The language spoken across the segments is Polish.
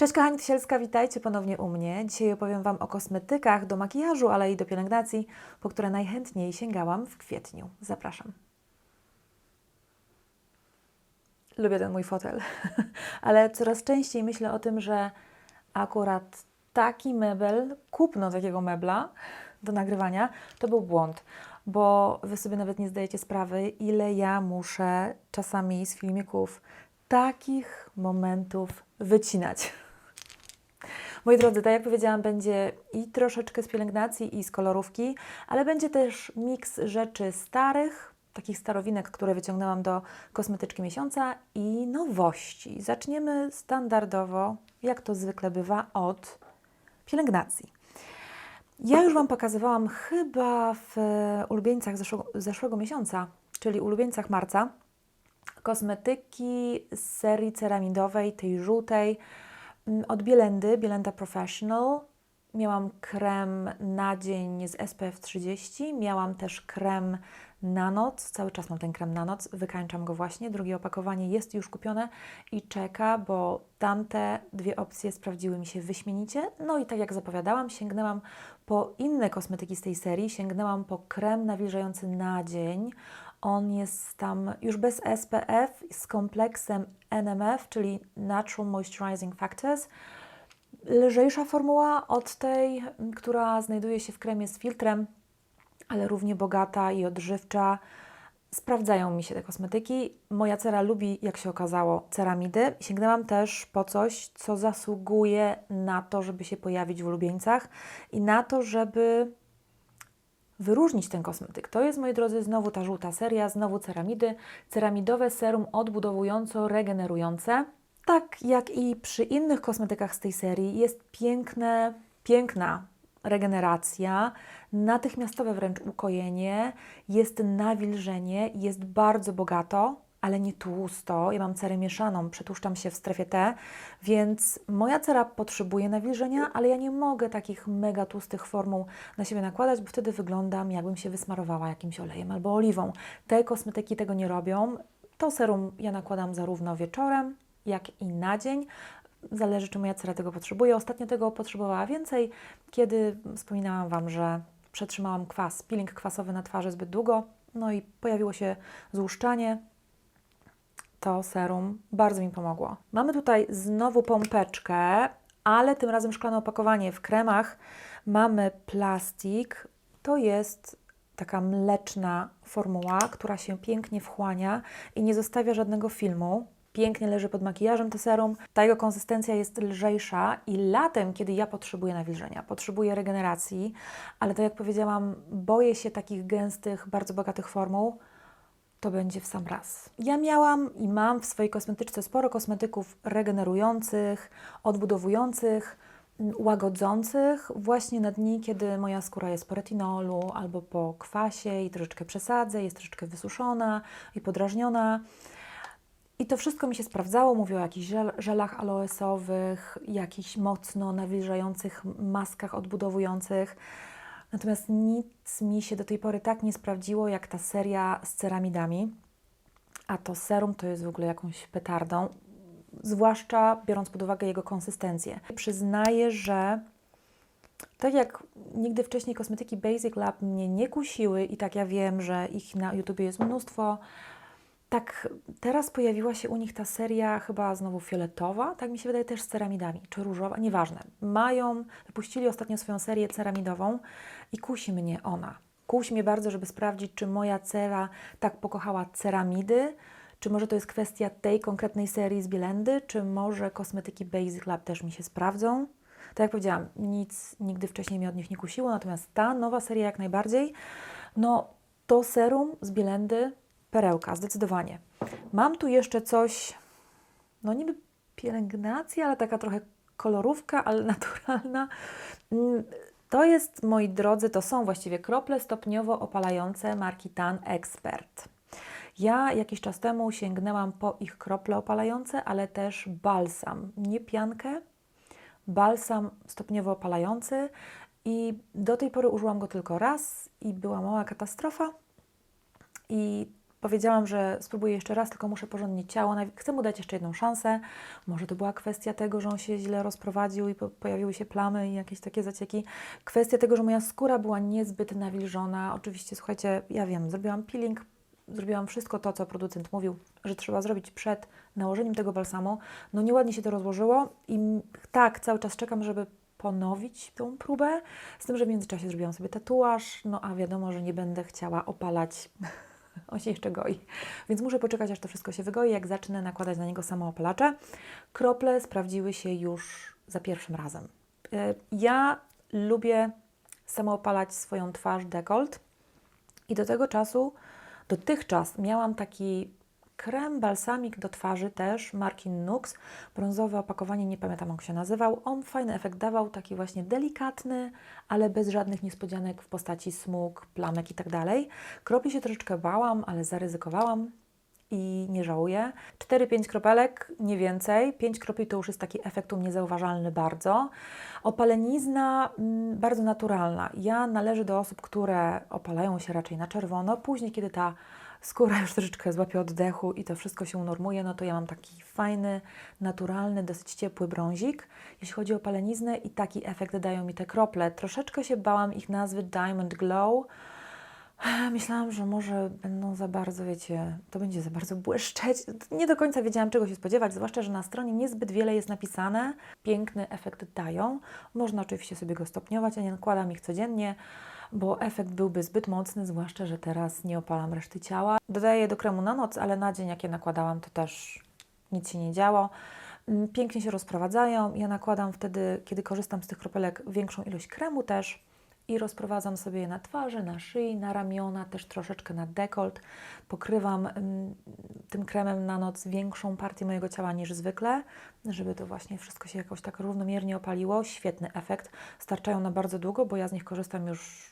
Cześć kochani Tysielska, witajcie ponownie u mnie. Dzisiaj opowiem Wam o kosmetykach do makijażu, ale i do pielęgnacji, po które najchętniej sięgałam w kwietniu. Zapraszam. Lubię ten mój fotel, ale coraz częściej myślę o tym, że akurat taki mebel, kupno takiego mebla do nagrywania, to był błąd, bo Wy sobie nawet nie zdajecie sprawy, ile ja muszę czasami z filmików takich momentów wycinać. Moi drodzy, tak jak powiedziałam, będzie i troszeczkę z pielęgnacji, i z kolorówki, ale będzie też miks rzeczy starych, takich starowinek, które wyciągnęłam do kosmetyczki miesiąca i nowości. Zaczniemy standardowo, jak to zwykle bywa, od pielęgnacji. Ja już Wam pokazywałam chyba w ulubieńcach zeszłego, zeszłego miesiąca, czyli ulubieńcach marca, kosmetyki z serii ceramidowej, tej żółtej, od Bielendy, Bielenda Professional. Miałam krem na dzień z SPF 30, miałam też krem na noc, cały czas mam ten krem na noc, wykańczam go właśnie, drugie opakowanie jest już kupione i czeka, bo tamte dwie opcje sprawdziły mi się wyśmienicie. No i tak jak zapowiadałam, sięgnęłam po inne kosmetyki z tej serii, sięgnęłam po krem nawilżający na dzień on jest tam już bez SPF z kompleksem NMF, czyli Natural Moisturizing Factors. Lżejsza formuła od tej, która znajduje się w kremie z filtrem, ale równie bogata i odżywcza. Sprawdzają mi się te kosmetyki. Moja cera lubi, jak się okazało, ceramidy. Sięgnęłam też po coś, co zasługuje na to, żeby się pojawić w ulubieńcach i na to, żeby wyróżnić ten kosmetyk. To jest, moi drodzy, znowu ta żółta seria, znowu ceramidy, ceramidowe serum odbudowująco-regenerujące. Tak jak i przy innych kosmetykach z tej serii, jest piękne, piękna regeneracja, natychmiastowe wręcz ukojenie, jest nawilżenie, jest bardzo bogato ale nie tłusto. Ja mam cerę mieszaną, przetłuszczam się w strefie T, więc moja cera potrzebuje nawilżenia, ale ja nie mogę takich mega tłustych formuł na siebie nakładać, bo wtedy wyglądam jakbym się wysmarowała jakimś olejem albo oliwą. Te kosmetyki tego nie robią. To serum ja nakładam zarówno wieczorem, jak i na dzień. Zależy, czy moja cera tego potrzebuje. Ostatnio tego potrzebowała więcej, kiedy wspominałam Wam, że przetrzymałam kwas, peeling kwasowy na twarzy zbyt długo, no i pojawiło się złuszczanie, to serum bardzo mi pomogło. Mamy tutaj znowu pompeczkę, ale tym razem szklane opakowanie. W kremach mamy plastik. To jest taka mleczna formuła, która się pięknie wchłania i nie zostawia żadnego filmu. Pięknie leży pod makijażem to serum. Ta jego konsystencja jest lżejsza i latem, kiedy ja potrzebuję nawilżenia, potrzebuję regeneracji, ale tak jak powiedziałam, boję się takich gęstych, bardzo bogatych formuł, to będzie w sam raz. Ja miałam i mam w swojej kosmetyczce sporo kosmetyków regenerujących, odbudowujących, łagodzących właśnie na dni, kiedy moja skóra jest po retinolu albo po kwasie i troszeczkę przesadzę, jest troszeczkę wysuszona i podrażniona. I to wszystko mi się sprawdzało. Mówię o jakichś żel, żelach aloesowych, jakichś mocno nawilżających maskach odbudowujących. Natomiast nic mi się do tej pory tak nie sprawdziło, jak ta seria z ceramidami. A to serum to jest w ogóle jakąś petardą, zwłaszcza biorąc pod uwagę jego konsystencję. Przyznaję, że tak jak nigdy wcześniej kosmetyki Basic Lab mnie nie kusiły i tak ja wiem, że ich na YouTube jest mnóstwo, tak teraz pojawiła się u nich ta seria chyba znowu fioletowa, tak mi się wydaje też z ceramidami, czy różowa, nieważne. Mają, wypuścili ostatnio swoją serię ceramidową i kusi mnie ona. Kusi mnie bardzo, żeby sprawdzić, czy moja cera tak pokochała ceramidy, czy może to jest kwestia tej konkretnej serii z Bielendy, czy może kosmetyki Basic Lab też mi się sprawdzą. Tak jak powiedziałam, nic nigdy wcześniej mnie od nich nie kusiło, natomiast ta nowa seria jak najbardziej. No, to serum z Bielendy perełka, zdecydowanie. Mam tu jeszcze coś, no niby pielęgnacja, ale taka trochę kolorówka, ale naturalna. Mm, to jest, moi drodzy, to są właściwie krople stopniowo opalające marki Tan Expert. Ja jakiś czas temu sięgnęłam po ich krople opalające, ale też balsam, nie piankę, balsam stopniowo opalający i do tej pory użyłam go tylko raz i była mała katastrofa. I powiedziałam, że spróbuję jeszcze raz, tylko muszę porządnie ciało. Chcę mu dać jeszcze jedną szansę. Może to była kwestia tego, że on się źle rozprowadził i po- pojawiły się plamy i jakieś takie zacieki. Kwestia tego, że moja skóra była niezbyt nawilżona. Oczywiście, słuchajcie, ja wiem, zrobiłam peeling, zrobiłam wszystko to, co producent mówił, że trzeba zrobić przed nałożeniem tego balsamu. No nieładnie się to rozłożyło i tak, cały czas czekam, żeby ponowić tą próbę, z tym, że w międzyczasie zrobiłam sobie tatuaż, no a wiadomo, że nie będę chciała opalać, on się jeszcze goi, więc muszę poczekać, aż to wszystko się wygoi, jak zacznę nakładać na niego samoopalacze. Krople sprawdziły się już za pierwszym razem. E, Ja lubię samoopalać swoją twarz dekolt i do tego czasu, dotychczas miałam taki krem balsamik do twarzy też marki Nux, brązowe opakowanie, nie pamiętam jak się nazywał. On fajny efekt dawał, taki właśnie delikatny, ale bez żadnych niespodzianek w postaci smug, plamek i tak. Kropli się troszeczkę bałam, ale zaryzykowałam i nie żałuję. 4-5 kropelek, nie więcej. 5 kropli to już jest taki efekt u mnie zauważalny bardzo. Opalenizna mm, bardzo naturalna. Ja należę do osób, które opalają się raczej na czerwono. Później, kiedy ta skóra już troszeczkę złapie oddechu i to wszystko się unormuje, no to ja mam taki fajny, naturalny, dosyć ciepły brązik. Jeśli chodzi o opaleniznę i taki efekt dają mi te krople. Troszeczkę się bałam ich nazwy Diamond Glow. Myślałam, że może będą za bardzo, wiecie, to będzie za bardzo błyszczeć. Nie do końca wiedziałam, czego się spodziewać, zwłaszcza, że na stronie niezbyt wiele jest napisane. Piękny efekt dają. Można oczywiście sobie go stopniować, ja nie nakładam ich codziennie, bo efekt byłby zbyt mocny, zwłaszcza, że teraz nie opalam reszty ciała. Dodaję do kremu na noc, ale na dzień, jak je nakładałam, to też nic się nie działo. Mm, Pięknie się rozprowadzają. Ja nakładam wtedy, kiedy korzystam z tych kropelek, większą ilość kremu też i rozprowadzam sobie je na twarzy, na szyi, na ramiona, też troszeczkę na dekolt. Pokrywam ym, tym kremem na noc większą partię mojego ciała niż zwykle, żeby to właśnie wszystko się jakoś tak równomiernie opaliło. Świetny efekt. Starczają na bardzo długo, bo ja z nich korzystam już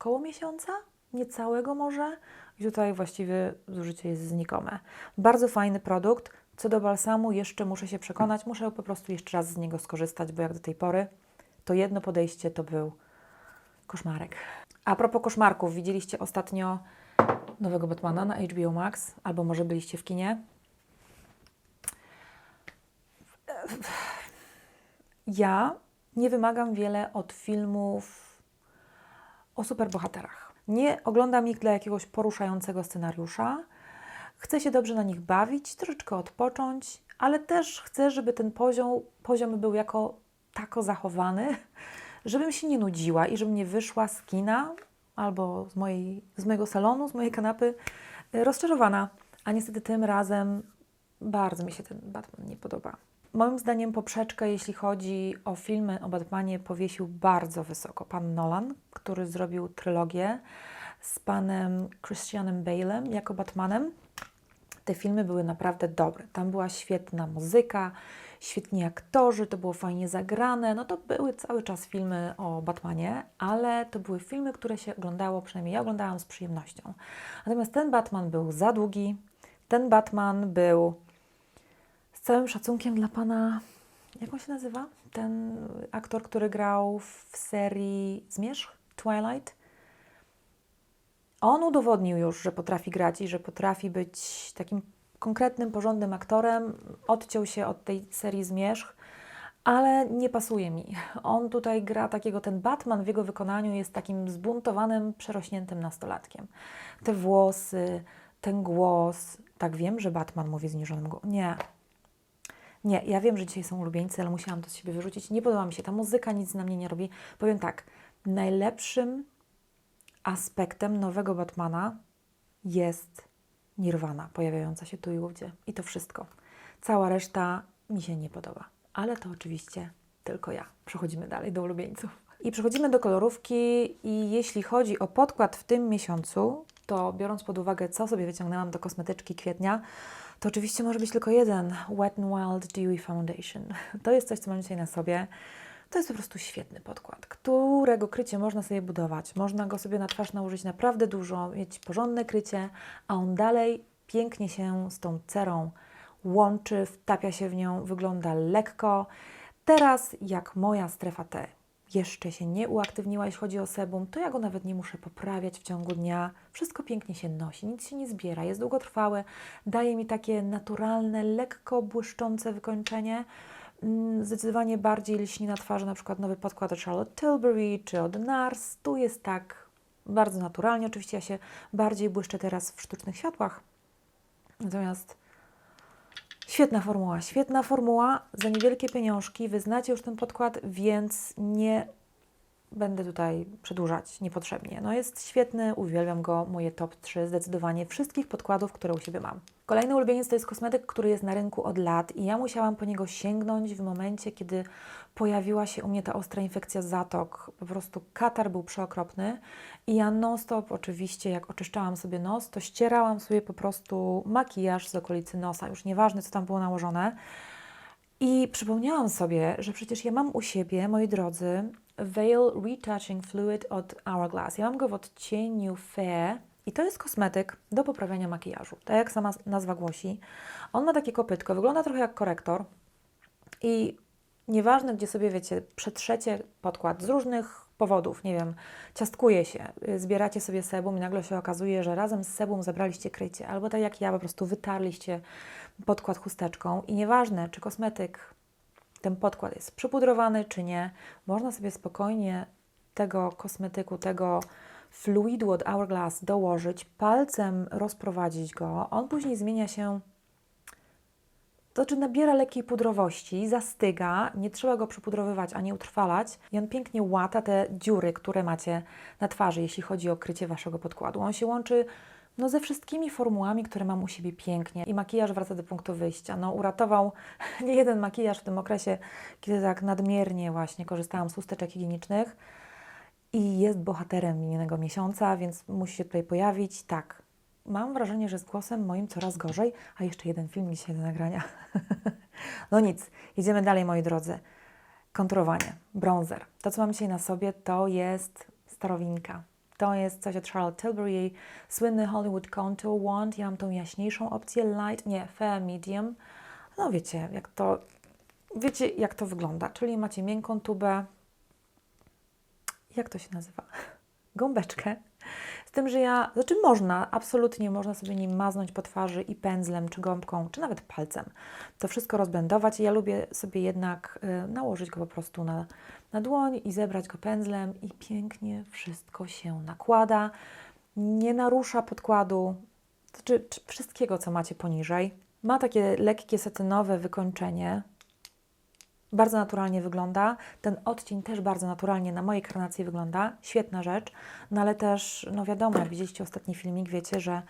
około miesiąca, niecałego może. I tutaj właściwie zużycie jest znikome. Bardzo fajny produkt. Co do balsamu, jeszcze muszę się przekonać, muszę po prostu jeszcze raz z niego skorzystać, bo jak do tej pory, to jedno podejście to był koszmarek. A propos koszmarków, widzieliście ostatnio nowego Batmana na HBO Max, albo może byliście w kinie? Ja nie wymagam wiele od filmów o superbohaterach. Nie oglądam ich dla jakiegoś poruszającego scenariusza. Chcę się dobrze na nich bawić, troszeczkę odpocząć, ale też chcę, żeby ten poziom, poziom był jako tako zachowany, żebym się nie nudziła i żebym nie wyszła z kina albo z, mojej, z mojego salonu, z mojej kanapy y, rozczarowana. A niestety tym razem bardzo mi się ten Batman nie podoba. Moim zdaniem poprzeczkę, jeśli chodzi o filmy o Batmanie, powiesił bardzo wysoko pan Nolan, który zrobił trylogię z panem Christianem Bale'em jako Batmanem. Te filmy były naprawdę dobre. Tam była świetna muzyka, świetni aktorzy, to było fajnie zagrane. No to były cały czas filmy o Batmanie, ale to były filmy, które się oglądało, przynajmniej ja oglądałam z przyjemnością. Natomiast ten Batman był za długi. Ten Batman był z całym szacunkiem dla pana, jak on się nazywa? Ten aktor, który grał w serii Zmierzch, Twilight. On udowodnił już, że potrafi grać i że potrafi być takim konkretnym, porządnym aktorem. Odciął się od tej serii Zmierzch, ale nie pasuje mi. On tutaj gra takiego, ten Batman w jego wykonaniu jest takim zbuntowanym, przerośniętym nastolatkiem. Te włosy, ten głos. Tak wiem, że Batman mówi zniżonym głosem. Nie, nie, ja wiem, że dzisiaj są ulubieńcy, ale musiałam to z siebie wyrzucić. Nie podoba mi się ta muzyka, nic na mnie nie robi. Powiem tak, najlepszym aspektem nowego Batmana jest Nirvana, pojawiająca się tu i ówdzie. I to wszystko. Cała reszta mi się nie podoba. Ale to oczywiście tylko ja. Przechodzimy dalej do ulubieńców. I przechodzimy do kolorówki i jeśli chodzi o podkład w tym miesiącu, to biorąc pod uwagę, co sobie wyciągnęłam do kosmetyczki kwietnia, to oczywiście może być tylko jeden Wet n Wild Dewy Foundation. To jest coś, co mam dzisiaj na sobie. To jest po prostu świetny podkład, którego krycie można sobie budować. Można go sobie na twarz nałożyć naprawdę dużo, mieć porządne krycie, a on dalej pięknie się z tą cerą łączy, wtapia się w nią, wygląda lekko. Teraz jak moja strefa T. jeszcze się nie uaktywniła, jeśli chodzi o sebum, to ja go nawet nie muszę poprawiać w ciągu dnia. Wszystko pięknie się nosi, nic się nie zbiera, jest długotrwałe, daje mi takie naturalne, lekko błyszczące wykończenie. Mm, Zdecydowanie bardziej lśni na twarzy na przykład nowy podkład od Charlotte Tilbury czy od NARS. Tu jest tak bardzo naturalnie. Oczywiście ja się bardziej błyszczę teraz w sztucznych światłach. Natomiast świetna formuła, świetna formuła. Za niewielkie pieniążki wyznacie już ten podkład, więc nie będę tutaj przedłużać niepotrzebnie. No jest świetny, uwielbiam go, moje top 3 zdecydowanie wszystkich podkładów, które u siebie mam. Kolejny ulubieniec to jest kosmetyk, który jest na rynku od lat i ja musiałam po niego sięgnąć w momencie, kiedy pojawiła się u mnie ta ostra infekcja zatok. Po prostu katar był przeokropny i ja non-stop oczywiście, jak oczyszczałam sobie nos, to ścierałam sobie po prostu makijaż z okolicy nosa, już nieważne co tam było nałożone. I przypomniałam sobie, że przecież ja mam u siebie, moi drodzy, Veil Retouching Fluid od Hourglass. Ja mam go w odcieniu Fair i to jest kosmetyk do poprawiania makijażu. Tak jak sama nazwa głosi. On ma takie kopytko, wygląda trochę jak korektor i nieważne, gdzie sobie, wiecie, przetrzecie podkład z różnych powodów, nie wiem, ciastkuje się, zbieracie sobie sebum i nagle się okazuje, że razem z sebum zabraliście krycie, albo tak jak ja, po prostu wytarliście podkład chusteczką i nieważne, czy kosmetyk, ten podkład jest przypudrowany, czy nie, można sobie spokojnie tego kosmetyku, tego fluidu od Hourglass dołożyć, palcem rozprowadzić go, on później zmienia się to znaczy nabiera lekkiej pudrowości, zastyga, nie trzeba go przypudrowywać ani utrwalać i on pięknie łata te dziury, które macie na twarzy, jeśli chodzi o krycie Waszego podkładu. On się łączy no, ze wszystkimi formułami, które mam u siebie pięknie i makijaż wraca do punktu wyjścia. No, uratował nie jeden makijaż w tym okresie, kiedy tak nadmiernie właśnie korzystałam z chusteczek higienicznych i jest bohaterem minionego miesiąca, więc musi się tutaj pojawić. Tak, mam wrażenie, że z głosem moim coraz gorzej, a jeszcze jeden film dzisiaj do nagrania. no nic, idziemy dalej, moi drodzy. Kontrowanie, bronzer. To, co mam dzisiaj na sobie, to jest starowinka. To jest coś od Charlotte Tilbury, jej słynny Hollywood Contour Wand. Ja mam tą jaśniejszą opcję, light, nie, fair, medium. No wiecie, jak to, wiecie, jak to wygląda. Czyli macie miękką tubę, jak to się nazywa? Gąbeczkę. Z tym, że ja, znaczy można, absolutnie można sobie nim maznąć po twarzy i pędzlem, czy gąbką, czy nawet palcem. To wszystko rozblendować. Ja lubię sobie jednak y, nałożyć go po prostu na, na dłoń i zebrać go pędzlem i pięknie wszystko się nakłada. Nie narusza podkładu, znaczy czy wszystkiego, co macie poniżej. Ma takie lekkie satynowe wykończenie, bardzo naturalnie wygląda. Ten odcień też bardzo naturalnie na mojej karnacji wygląda. Świetna rzecz. No ale też, no wiadomo, jak widzieliście ostatni filmik, wiecie, że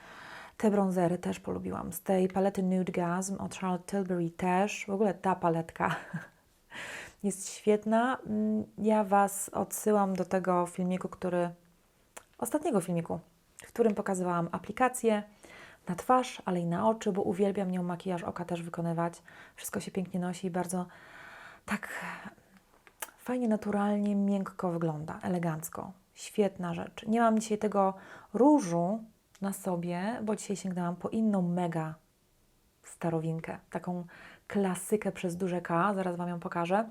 te bronzery też polubiłam. Z tej palety Nude Gasm od Charlotte Tilbury też. W ogóle ta paletka jest świetna. Mm, Ja Was odsyłam do tego filmiku, który... Ostatniego filmiku, w którym pokazywałam aplikację na twarz, ale i na oczy, bo uwielbiam nią makijaż oka też wykonywać. Wszystko się pięknie nosi i bardzo tak fajnie, naturalnie, miękko wygląda, elegancko. Świetna rzecz. Nie mam dzisiaj tego różu na sobie, bo dzisiaj sięgnęłam po inną mega starowinkę, taką klasykę przez duże K, zaraz Wam ją pokażę.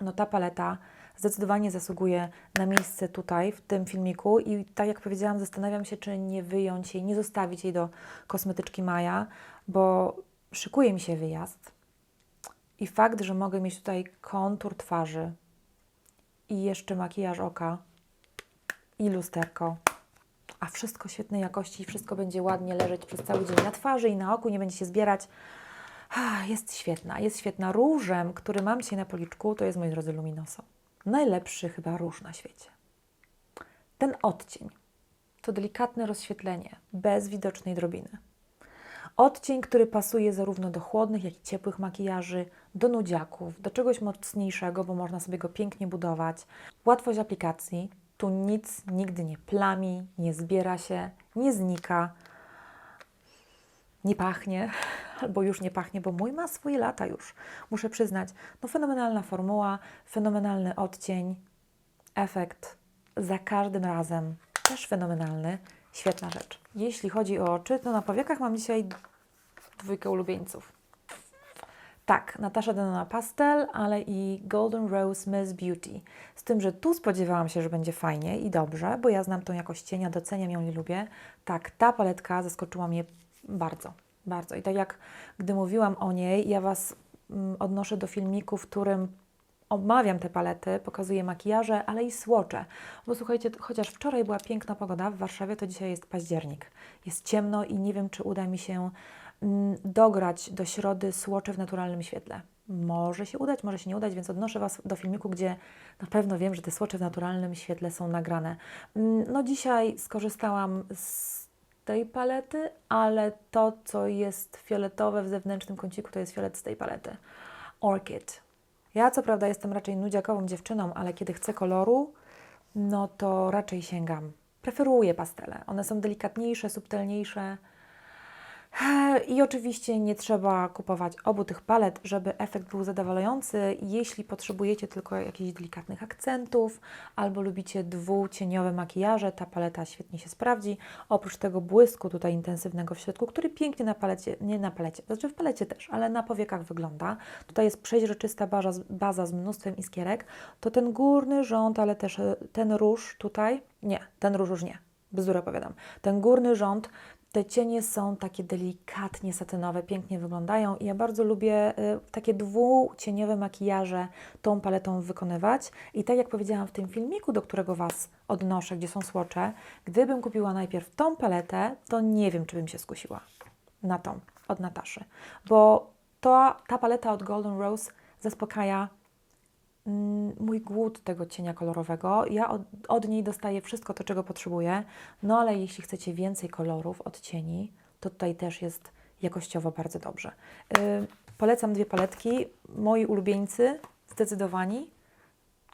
No ta paleta zdecydowanie zasługuje na miejsce tutaj, w tym filmiku i tak jak powiedziałam, zastanawiam się, czy nie wyjąć jej, nie zostawić jej do kosmetyczki Maja, bo szykuje mi się wyjazd i fakt, że mogę mieć tutaj kontur twarzy i jeszcze makijaż oka i lusterko, a wszystko świetnej jakości i wszystko będzie ładnie leżeć przez cały dzień na twarzy i na oku, nie będzie się zbierać. Ah, Jest świetna, jest świetna. Różem, który mam dzisiaj na policzku, to jest, moi drodzy, Luminoso. Najlepszy chyba róż na świecie. Ten odcień to delikatne rozświetlenie, bez widocznej drobiny. Odcień, który pasuje zarówno do chłodnych, jak i ciepłych makijaży, do nudziaków, do czegoś mocniejszego, bo można sobie go pięknie budować. Łatwość aplikacji, tu nic nigdy nie plami, nie zbiera się, nie znika, nie pachnie, albo już nie pachnie, bo mój ma swoje lata już, muszę przyznać. No fenomenalna formuła, fenomenalny odcień, efekt za każdym razem też fenomenalny, świetna rzecz. Jeśli chodzi o oczy, to na powiekach mam dzisiaj dwójkę ulubieńców. Tak, Natasza Denona Pastel, ale i Golden Rose Miss Beauty. Z tym, że tu spodziewałam się, że będzie fajnie i dobrze, bo ja znam tą jakość cienia, doceniam ją i lubię. Tak, ta paletka zaskoczyła mnie bardzo, bardzo. I tak jak gdy mówiłam o niej, ja Was mm, odnoszę do filmiku, w którym omawiam te palety, pokazuję makijaże, ale i słocze. Bo słuchajcie, chociaż wczoraj była piękna pogoda w Warszawie, to dzisiaj jest październik. Jest ciemno i nie wiem, czy uda mi się dograć do środy słocze w naturalnym świetle. Może się udać, może się nie udać, więc odnoszę Was do filmiku, gdzie na pewno wiem, że te słocze w naturalnym świetle są nagrane. Mm, No dzisiaj skorzystałam z tej palety, ale to, co jest fioletowe w zewnętrznym kąciku, to jest fiolet z tej palety. Orchid. Ja co prawda jestem raczej nudziakową dziewczyną, ale kiedy chcę koloru, no to raczej sięgam. Preferuję pastele. One są delikatniejsze, subtelniejsze. I oczywiście nie trzeba kupować obu tych palet, żeby efekt był zadowalający. Jeśli potrzebujecie tylko jakichś delikatnych akcentów albo lubicie dwucieniowe makijaże, ta paleta świetnie się sprawdzi. Oprócz tego błysku tutaj intensywnego w środku, który pięknie na palecie, nie na palecie, znaczy w palecie też, ale na powiekach wygląda. Tutaj jest przeźroczysta baza, baza z mnóstwem iskierek. To ten górny rząd, ale też e, ten róż tutaj, nie, ten róż już nie, bzdurę opowiadam. Ten górny rząd te cienie są takie delikatnie satynowe, pięknie wyglądają i ja bardzo lubię y, takie dwucieniowe makijaże tą paletą wykonywać. I tak jak powiedziałam w tym filmiku, do którego Was odnoszę, gdzie są słocze, gdybym kupiła najpierw tą paletę, to nie wiem, czy bym się skusiła na tą od Nataszy, bo to, ta paleta od Golden Rose zaspokaja mój głód tego cienia kolorowego. Ja od, od niej dostaję wszystko to, czego potrzebuję. No ale jeśli chcecie więcej kolorów, odcieni, to tutaj też jest jakościowo bardzo dobrze. Yy, polecam dwie paletki. Moi ulubieńcy, zdecydowani.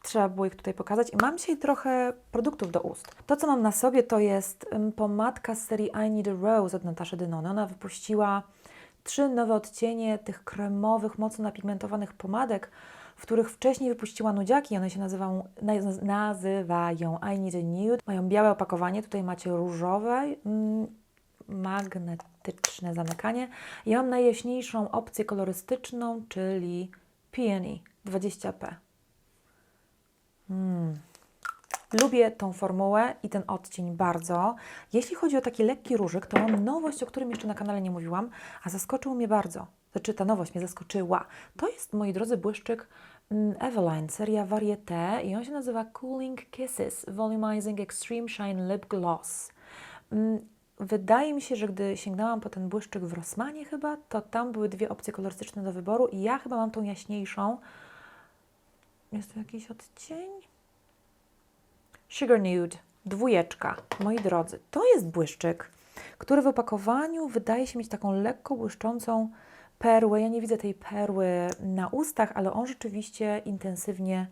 Trzeba było ich tutaj pokazać. I mam dzisiaj trochę produktów do ust. To, co mam na sobie, to jest ym, pomadka z serii I Need a Rose od Nataszy Denony. Ona wypuściła trzy nowe odcienie tych kremowych, mocno napigmentowanych pomadek, w których wcześniej wypuściła nudziaki. One się nazywają, naz- nazywają I Need a Nude. Mają białe opakowanie, tutaj macie różowe, mm, magnetyczne zamykanie. Ja mam najjaśniejszą opcję kolorystyczną, czyli Peony 20p. Mm. Lubię tą formułę i ten odcień bardzo. Jeśli chodzi o taki lekki różyk, to mam nowość, o którym jeszcze na kanale nie mówiłam, a zaskoczył mnie bardzo. Znaczy, ta nowość mnie zaskoczyła. To jest, moi drodzy, błyszczyk mm, Eveline, seria Varieté i on się nazywa Cooling Kisses Volumizing Extreme Shine Lip Gloss. Mm, Wydaje mi się, że gdy sięgnęłam po ten błyszczyk w Rossmanie chyba, to tam były dwie opcje kolorystyczne do wyboru i ja chyba mam tą jaśniejszą. Jest to jakiś odcień? Sugar Nude, dwójeczka. Moi drodzy, to jest błyszczyk, który w opakowaniu wydaje się mieć taką lekko błyszczącą perłę. Ja nie widzę tej perły na ustach, ale on rzeczywiście intensywnie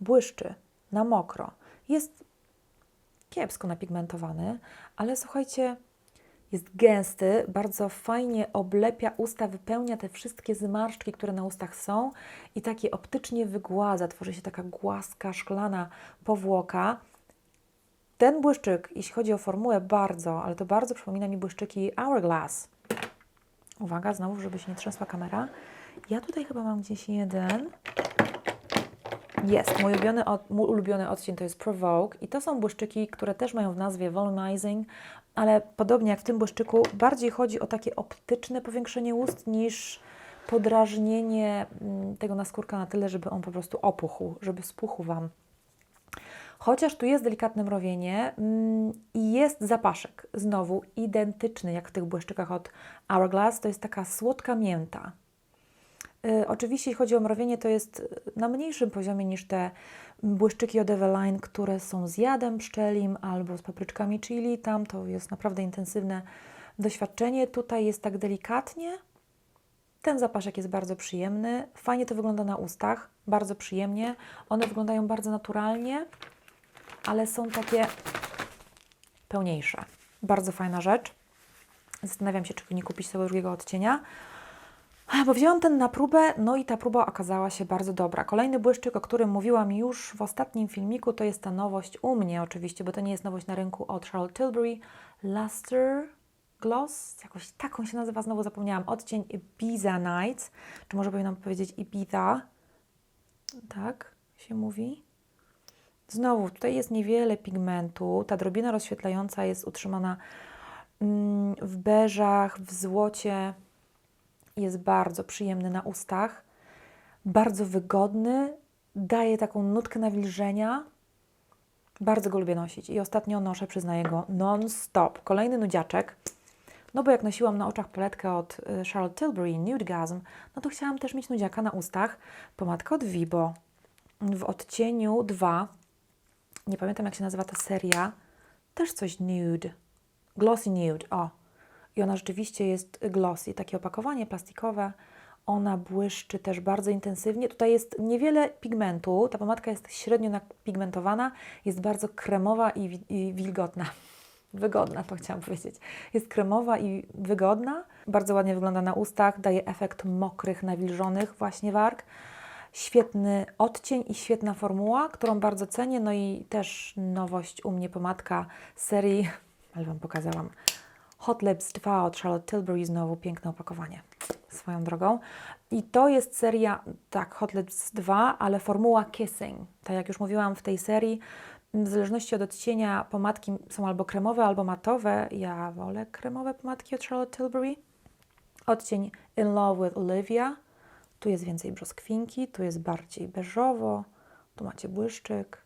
błyszczy na mokro. Jest kiepsko napigmentowany, ale słuchajcie, jest gęsty, bardzo fajnie oblepia usta, wypełnia te wszystkie zmarszczki, które na ustach są i takie optycznie wygładza, tworzy się taka głaska, szklana powłoka. Ten błyszczyk, jeśli chodzi o formułę, bardzo, ale to bardzo przypomina mi błyszczyki Hourglass. Uwaga, znowu, żeby się nie trzęsła kamera. Ja tutaj chyba mam gdzieś jeden. Jest, mój ulubiony, od, mój ulubiony odcień to jest Provoke i to są błyszczyki, które też mają w nazwie Volumizing, ale podobnie jak w tym błyszczyku, bardziej chodzi o takie optyczne powiększenie ust niż podrażnienie mm, tego naskórka na tyle, żeby on po prostu opuchł, żeby spuchł Wam. Chociaż tu jest delikatne mrowienie mm, i jest zapaszek, znowu identyczny jak w tych błyszczykach od Hourglass, to jest taka słodka mięta. Y, Oczywiście, jeśli chodzi o mrowienie, to jest y, na mniejszym poziomie niż te błyszczyki od Eveline, które są z jadem pszczelim albo z papryczkami chili. Tam to jest naprawdę intensywne doświadczenie. Tutaj jest tak delikatnie. Ten zapaszek jest bardzo przyjemny. Fajnie to wygląda na ustach, bardzo przyjemnie. One wyglądają bardzo naturalnie, ale są takie pełniejsze. Bardzo fajna rzecz. Zastanawiam się, czy nie kupić tego drugiego odcienia. Bo wzięłam ten na próbę, no i ta próba okazała się bardzo dobra. Kolejny błyszczyk, o którym mówiłam już w ostatnim filmiku, to jest ta nowość u mnie oczywiście, bo to nie jest nowość na rynku od Charlotte Tilbury. Luster Gloss, jakoś taką się nazywa, znowu zapomniałam, odcień Ibiza Nights, czy może powinnam powiedzieć Ibiza, tak się mówi. Znowu, tutaj jest niewiele pigmentu, ta drobina rozświetlająca jest utrzymana mm, w beżach, w złocie, jest bardzo przyjemny na ustach, bardzo wygodny, daje taką nutkę nawilżenia, bardzo go lubię nosić. I ostatnio noszę, przyznaję go non-stop. Kolejny nudziaczek, no bo jak nosiłam na oczach paletkę od y, Charlotte Tilbury, Nudegasm, no to chciałam też mieć nudziaka na ustach. Pomadka od Vibo. W odcieniu 2, nie pamiętam jak się nazywa ta seria, też coś nude, glossy nude, o. I ona rzeczywiście jest glossy, takie opakowanie plastikowe. Ona błyszczy też bardzo intensywnie. Tutaj jest niewiele pigmentu. Ta pomadka jest średnio napigmentowana, jest bardzo kremowa i, i wilgotna. Wygodna, to chciałam powiedzieć. Jest kremowa i wygodna. Bardzo ładnie wygląda na ustach. Daje efekt mokrych, nawilżonych właśnie warg. Świetny odcień i świetna formuła, którą bardzo cenię. No i też nowość u mnie pomadka serii, ale Wam pokazałam, Hot Lips 2 od Charlotte Tilbury, znowu piękne opakowanie swoją drogą. I to jest seria, tak, Hot Lips 2, ale formuła Kissing. Tak jak już mówiłam w tej serii, w zależności od odcienia pomadki są albo kremowe, albo matowe. Ja wolę kremowe pomadki od Charlotte Tilbury. Odcień In Love with Olivia. Tu jest więcej brzoskwinki, tu jest bardziej beżowo, tu macie błyszczyk.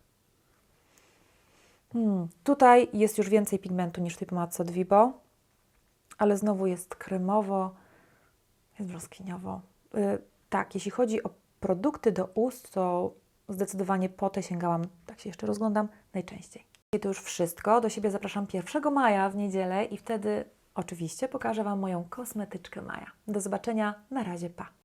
Hmm. Tutaj jest już więcej pigmentu niż w tej pomadce od Vibo, ale znowu jest kremowo, jest brzoskwiniowo. Y, tak, jeśli chodzi o produkty do ust, to zdecydowanie po te sięgałam, tak się jeszcze rozglądam, najczęściej. I to już wszystko. Do siebie zapraszam 1 maja w niedzielę i wtedy oczywiście pokażę Wam moją kosmetyczkę Maja. Do zobaczenia, na razie, pa!